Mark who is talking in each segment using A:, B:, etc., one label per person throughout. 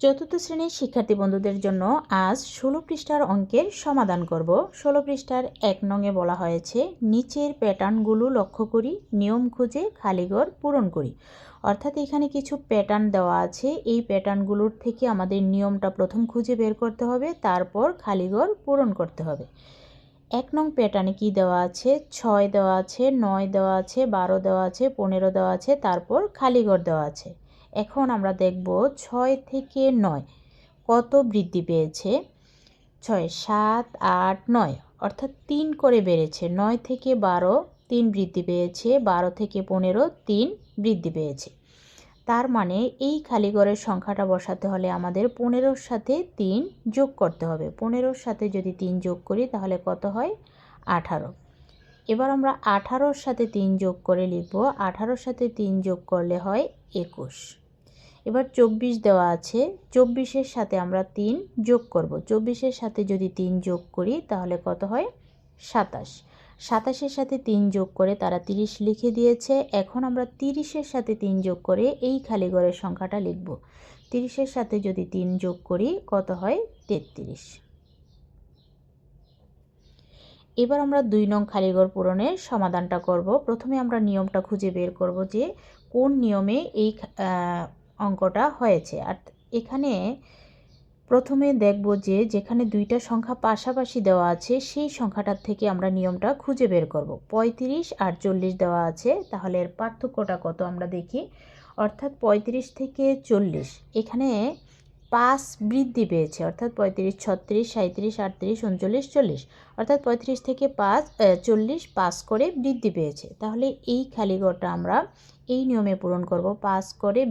A: চতুর্থ শ্রেণির শিক্ষার্থী বন্ধুদের জন্য আজ ষোলো পৃষ্ঠার অঙ্কের সমাধান করব। ষোলো পৃষ্ঠার এক নঙে বলা হয়েছে, নিচের প্যাটার্নগুলো লক্ষ্য করি, নিয়ম খুঁজে খালিঘর পূরণ করি। অর্থাৎ এখানে কিছু প্যাটার্ন দেওয়া আছে, এই প্যাটার্নগুলোর থেকে আমাদের নিয়মটা প্রথম খুঁজে বের করতে হবে, তারপর খালিঘর পূরণ করতে হবে। এক নং প্যাটার্নে কি দেওয়া আছে? ছয় দেওয়া আছে, নয় দেওয়া আছে, বারো দেওয়া আছে, পনেরো দেওয়া আছে, তারপর খালিঘর দেওয়া আছে। এখন আমরা দেখব ছয় থেকে নয়। কত বৃদ্ধি পেয়েছে? ছয়, সাত, আট, নয়। অর্থাৎ তিন করে বেড়েছে। নয় থেকে বারো, তিন বৃদ্ধি পেয়েছে। বারো থেকে পনেরো, তিন বৃদ্ধি পেয়েছে। তার মানে এই খালিঘরের সংখ্যাটা বসাতে হলে আমাদের পনেরোর সাথে তিন যোগ করতে হবে। পনেরোর সাথে যদি তিন যোগ করি, তাহলে কত হয়? আঠারো। এবার আমরা আঠারোর সাথে তিন যোগ করে লিখব। আঠারোর সাথে তিন যোগ করলে হয় একুশ। এবার চব্বিশ দেওয়া আছে। চব্বিশের সাথে আমরা তিন যোগ করব। চব্বিশের সাথে যদি তিন যোগ করি, তাহলে কত হয়? সাতাশ। সাতাশের সাথে তিন যোগ করে তারা তিরিশ লিখে দিয়েছে। এখন আমরা তিরিশের সাথে তিন যোগ করে এই খালি ঘরের সংখ্যাটা লিখব। তিরিশের সাথে যদি তিন যোগ করি, কত হয়? তেত্রিশ। এবার আমরা দুই নং খালিঘর পূরণের সমাধানটা করব। প্রথমে আমরা নিয়মটা খুঁজে বের করব যে কোন নিয়মে এই অঙ্কটা হয়েছে। আর এখানে প্রথমে দেখব যে যেখানে দুইটা সংখ্যা পাশাপাশি দেওয়া আছে, সেই সংখ্যাটার থেকে আমরা নিয়মটা খুঁজে বের করব। পঁয়ত্রিশ আর চল্লিশ দেওয়া আছে, তাহলে এর পার্থক্যটা কত আমরা দেখি? অর্থাৎ পঁয়ত্রিশ থেকে চল্লিশ। এখানে পাঁচ বৃদ্ধি পেয়েছে, অর্থাৎ পঁয়ত্রিশ, ছত্রিশ সাঁত্রিশ আটত্রিশ, উনচল্লিশ, চল্লিশ। অর্থাৎ পঁয়ত্রিশ থেকে পাঁচ চল্লিশ পাঁচ করে বৃদ্ধি পেয়েছে। তাহলে এই খালিঘরটা আমরা এই নিয়মে পূরণ করব, পাঁচ করে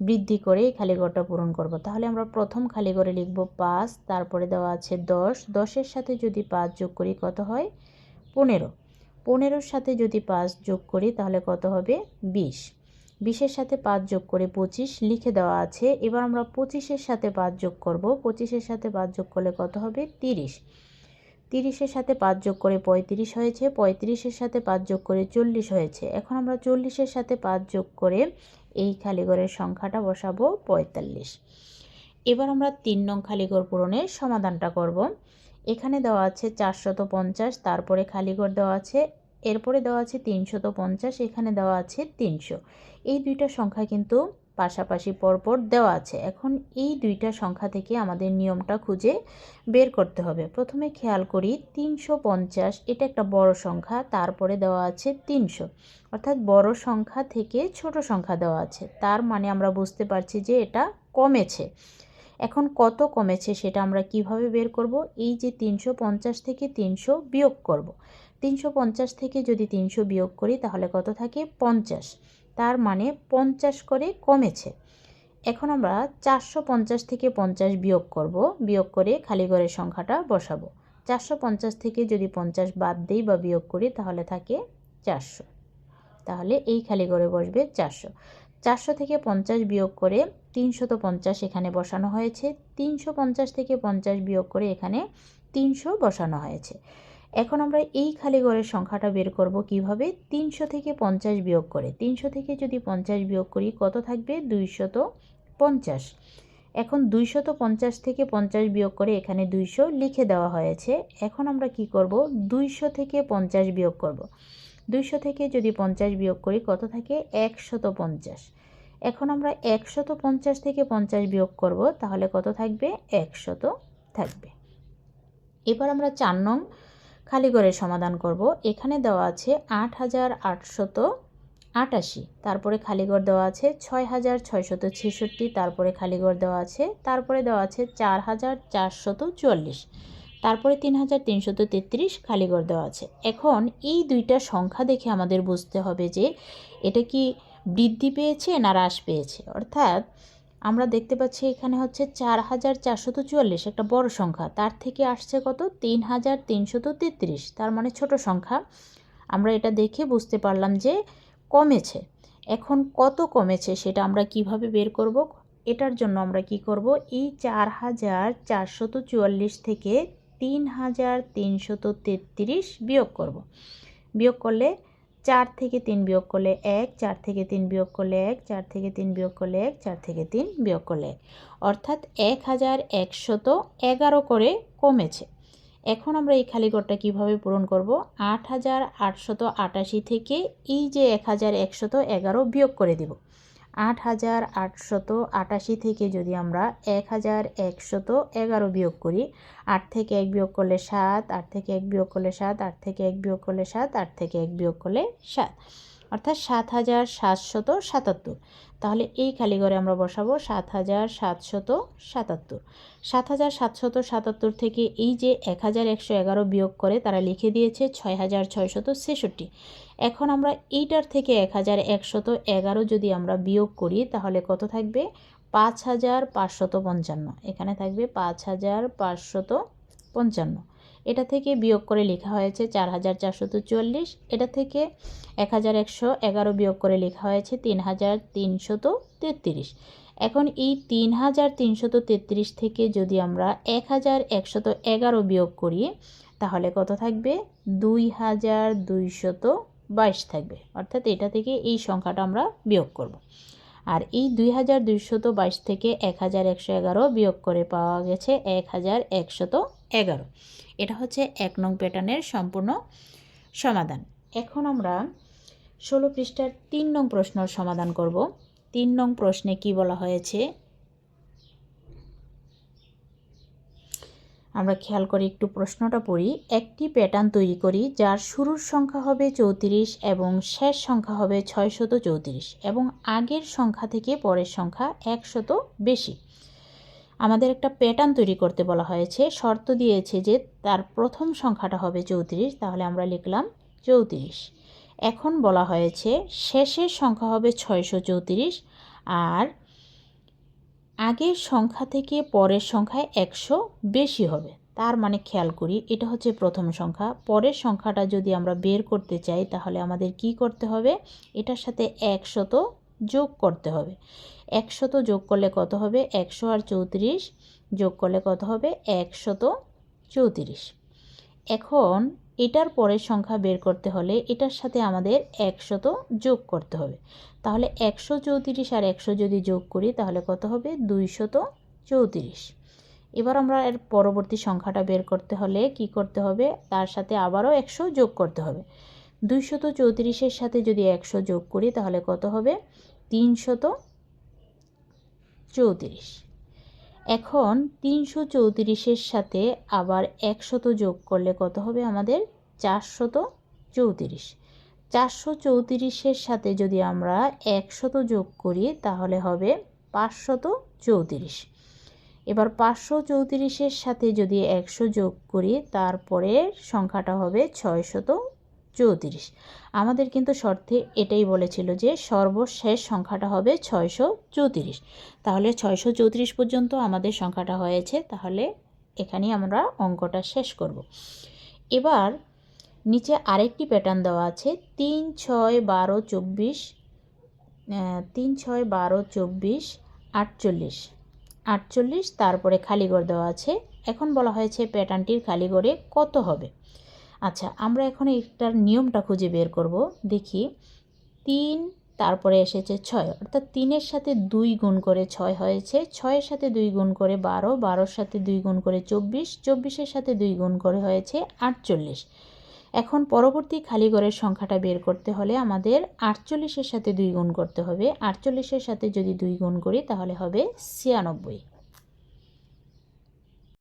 A: বৃদ্ধি করে এই খালিঘরটা পূরণ করব। তাহলে আমরা প্রথম খালিঘরে লিখব পাঁচ, তারপরে দেওয়া আছে দশ। দশের সাথে যদি পাঁচ যোগ করি কত হয়? পনেরো। পনেরোর সাথে যদি পাঁচ যোগ করি তাহলে কত হবে? বিশ। বিশের সাথে পাঁচ যোগ করে পঁচিশ লিখে দেওয়া আছে। এবার আমরা পঁচিশের সাথে পাঁচ যোগ করব। পঁচিশের সাথে পাঁচ যোগ করলে কত হবে? তিরিশ। তিরিশের সাথে পাঁচ যোগ করে পঁয়ত্রিশ হয়েছে। পঁয়ত্রিশের সাথে পাঁচ যোগ করে চল্লিশ হয়েছে। এখন আমরা চল্লিশের সাথে পাঁচ যোগ করে এই খালিগড়ের সংখ্যাটা বসাবো পঁয়তাল্লিশ। এবার আমরা তিন নং খালিগড় পূরণের সমাধানটা করব। এখানে দেওয়া আছে চারশত পঞ্চাশ, তারপরে খালিগড় দেওয়া আছে, এরপরে দেওয়া আছে তিনশত পঞ্চাশ, এখানে দেওয়া আছে তিনশো। এই দুইটা সংখ্যা কিন্তু পাশাপাশি পরপর দেওয়া আছে। এখন এই দুইটা সংখ্যা থেকে আমাদের নিয়মটা খুঁজে বের করতে হবে। প্রথমে খেয়াল করি তিনশো পঞ্চাশ, এটা একটা বড় সংখ্যা, তারপরে দেওয়া আছে তিনশো। অর্থাৎ বড় সংখ্যা থেকে ছোট সংখ্যা দেওয়া আছে। তার মানে আমরা বুঝতে পারছি যে এটা কমেছে। এখন কত কমেছে সেটা আমরা কীভাবে বের করব? এই যে তিনশো পঞ্চাশ থেকে তিনশো বিয়োগ করব। তিনশো পঞ্চাশ থেকে যদি তিনশো বিয়োগ করি তাহলে কত থাকে? পঞ্চাশ। তার মানে পঞ্চাশ করে কমেছে। এখন আমরা চারশো পঞ্চাশ থেকে পঞ্চাশ বিয়োগ করব, বিয়োগ করে খালি ঘরের সংখ্যাটা বসাবো। চারশো পঞ্চাশ থেকে যদি পঞ্চাশ বাদ দিই বা বিয়োগ করি, তাহলে থাকে চারশো। তাহলে এই খালি ঘরে বসবে চারশো। চারশো থেকে পঞ্চাশ বিয়োগ করে তিনশত পঞ্চাশ এখানে বসানো হয়েছে। তিনশো পঞ্চাশ থেকে পঞ্চাশ বিয়োগ করে এখানে তিনশো বসানো হয়েছে। এখন আমরা এই খালি ঘরের সংখ্যাটা বের করব কীভাবে? তিনশো থেকে পঞ্চাশ বিয়োগ করে। তিনশো থেকে যদি পঞ্চাশ বিয়োগ করি, কত থাকবে? দুইশত পঞ্চাশ। এখন দুইশত পঞ্চাশ থেকে পঞ্চাশ বিয়োগ করে এখানে দুইশো লিখে দেওয়া হয়েছে। এখন আমরা কি করব? দুইশো থেকে পঞ্চাশ বিয়োগ করব। দুইশো থেকে যদি পঞ্চাশ বিয়োগ করি, কত থাকে? একশত পঞ্চাশ। এখন আমরা একশত পঞ্চাশ থেকে পঞ্চাশ বিয়োগ করব, তাহলে কত থাকবে? একশত থাকবে। এবার আমরা চার নং খালি ঘরের সমাধান করব। এখানে দেওয়া আছে আট হাজার আটশত আটাশি। তারপরে খালিঘর দেওয়া আছে ছয় হাজার ছয়শত ছেষট্টি। তারপরে খালিঘর দেওয়া আছে, তারপরে দেওয়া আছে চার হাজার চারশত চুয়াল্লিশ তারপরে তিন হাজার তিনশত তেত্রিশ খালিঘর দেওয়া আছে। এখন এই দুইটা সংখ্যা দেখে আমাদের বুঝতে হবে যে এটা কি বৃদ্ধি পেয়েছে না হ্রাস পেয়েছে। অর্থাৎ আমরা দেখতে পাচ্ছি এখানে হচ্ছে চার হাজার চারশত চুয়াল্লিশ, একটা বড় সংখ্যা। তার থেকে আসছে কত? তিন হাজার তিনশত তেত্রিশ। তার মানে ছোট সংখ্যা। আমরা এটা দেখে বুঝতে পারলাম যে কমেছে। এখন কত কমেছে সেটা আমরা কীভাবে বের করব? এটার জন্য আমরা কি করব? এই চার হাজার চারশত চুয়াল্লিশ থেকে তিন হাজার তিনশত তেত্রিশ বিয়োগ করব। বিয়োগ করলে চার থেকে তিন বিয়োগ করলে এক, চার থেকে তিন বিয়োগ করলে এক, চার থেকে তিন বিয়োগ করলে এক, চার থেকে তিন বিয়োগ করলে এক। অর্থাৎ এক হাজার একশত এগারো করে কমেছে। এখন আমরা এই খালি ঘরটা কীভাবে পূরণ করব? আট হাজার আটশত আটাশি থেকে এই যে এক হাজার একশত এগারো বিয়োগ করে দিব। আট হাজার আটশত আটাশি থেকে যদি আমরা এক হাজার একশত এগারো বিয়োগ করি, আট থেকে এক বিয়োগ করলে সাত, আট থেকে এক বিয়োগ করলে সাত, আট থেকে এক বিয়োগ করলে সাত, আট থেকে এক বিয়োগ করলে সাত। অর্থাৎ সাত হাজার সাতশত সাতাত্তর। তাহলে এই খালিঘরে আমরা বসাবো সাত হাজার সাতশত সাতাত্তর। সাত হাজার সাতশত সাতাত্তর থেকে এই যে এক হাজার একশো এগারো বিয়োগ করে তারা লিখে দিয়েছে ছয় হাজার ছয়শত ছেষট্টি। এখন আমরা এইটার থেকে এক হাজার একশত এগারো যদি আমরা বিয়োগ করি তাহলে কত থাকবে? পাঁচ হাজার পাঁচশত পঞ্চান্ন। এখানে থাকবে পাঁচ হাজার পাঁচশত পঞ্চান্ন। এটা থেকে বিয়োগ করে লেখা হয়েছে চার হাজার চারশত চুয়াল্লিশ। এটা থেকে এক হাজার একশো এগারো বিয়োগ করে লেখা হয়েছে তিন হাজার তিনশত তেত্রিশ। এখন এই তিন হাজার তিনশত তেত্রিশ থেকে যদি আমরা এক হাজার একশত এগারো বিয়োগ করি, তাহলে কত থাকবে? দুই হাজার দুইশত বাইশ থাকবে। অর্থাৎ এটা থেকে এই সংখ্যাটা আমরা বিয়োগ করব। আর এই দুই হাজার দুইশত বাইশ থেকে এক হাজার একশো এগারো বিয়োগ করে পাওয়া গেছে এক হাজার একশত এগারো। এটা হচ্ছে এক নং প্যাটার্নের সম্পূর্ণ সমাধান। এখন আমরা ষোলো পৃষ্ঠার তিন নং প্রশ্নের সমাধান করব। তিন নং প্রশ্নে কি বলা হয়েছে? আমরা খেয়াল করে একটু প্রশ্নটা পড়ি। একটি প্যাটার্ন তৈরি করি যার শুরুর সংখ্যা হবে চৌত্রিশ এবং শেষ সংখ্যা হবে ছয়শত চৌত্রিশ এবং আগের সংখ্যা থেকে পরের সংখ্যা একশত বেশি। আমাদের একটা প্যাটার্ন তৈরি করতে বলা হয়েছে। শর্ত দিয়েছে যে তার প্রথম সংখ্যাটা হবে চৌত্রিশ, তাহলে আমরা লিখলাম চৌত্রিশ। এখন বলা হয়েছে শেষের সংখ্যা হবে ছয়শো চৌত্রিশ আর আগের সংখ্যা থেকে পরের সংখ্যায় একশো বেশি হবে। তার মানে খেয়াল করি, এটা হচ্ছে প্রথম সংখ্যা। পরের সংখ্যাটা যদি আমরা বের করতে চাই, তাহলে আমাদের কি করতে হবে? এটার সাথে একশত যোগ করতে হবে। একশত যোগ করলে কত হবে? একশো আর চৌত্রিশ যোগ করলে কত হবে? একশত চৌত্রিশ। এখন এটার পরের সংখ্যা বের করতে হলে এটার সাথে আমাদের একশত যোগ করতে হবে। তাহলে একশো চৌত্রিশ আর একশো যদি যোগ করি তাহলে কত হবে? দুইশত চৌত্রিশ। এবার আমরা এর পরবর্তী সংখ্যাটা বের করতে হলে কি করতে হবে? তার সাথে আবারও একশো যোগ করতে হবে। দুইশত চৌত্রিশের সাথে যদি একশো যোগ করি তাহলে কত হবে? তিনশত চৌত্রিশ। এখন তিনশো চৌত্রিশের সাথে আবার একশত যোগ করলে কত হবে আমাদের? চারশত চৌত্রিশ। চারশো চৌত্রিশের সাথে যদি আমরা একশত যোগ করি তাহলে হবে পাঁচশত চৌত্রিশ। এবার পাঁচশো চৌত্রিশের সাথে যদি একশো যোগ করি তারপরে সংখ্যাটা হবে ছয়শত চৌত্রিশ। আমাদের কিন্তু শর্তে এটাই বলেছিল যে সর্বশেষ সংখ্যাটা হবে ছয়শো চৌত্রিশ। তাহলে ছয়শো চৌত্রিশ পর্যন্ত আমাদের সংখ্যাটা হয়েছে, তাহলে এখানেই আমরা অঙ্কটা শেষ করব। এবার নিচে আরেকটি প্যাটার্ন দেওয়া আছে, তিন ছয় বারো চব্বিশ তিন ছয় বারো চব্বিশ, আটচল্লিশ। আটচল্লিশ, তারপরে খালিগড় দেওয়া আছে। এখন বলা হয়েছে প্যাটার্নটির খালিগড়ে কত হবে? আচ্ছা আমরা এখন এটার নিয়মটা খুঁজে বের করব। দেখি, তিন, তারপরে এসেছে ছয়। অর্থাৎ তিনের সাথে দুই গুণ করে ছয় হয়েছে। ছয়ের সাথে দুই গুণ করে বারো, বারোর সাথে দুই গুণ করে চব্বিশ, চব্বিশের সাথে দুই গুণ করে হয়েছে আটচল্লিশ। এখন পরবর্তী খালি ঘরের সংখ্যাটা বের করতে হলে আমাদের আটচল্লিশের সাথে দুই গুণ করতে হবে। আটচল্লিশের সাথে যদি দুই গুণ করি তাহলে হবে ছিয়ানব্বই।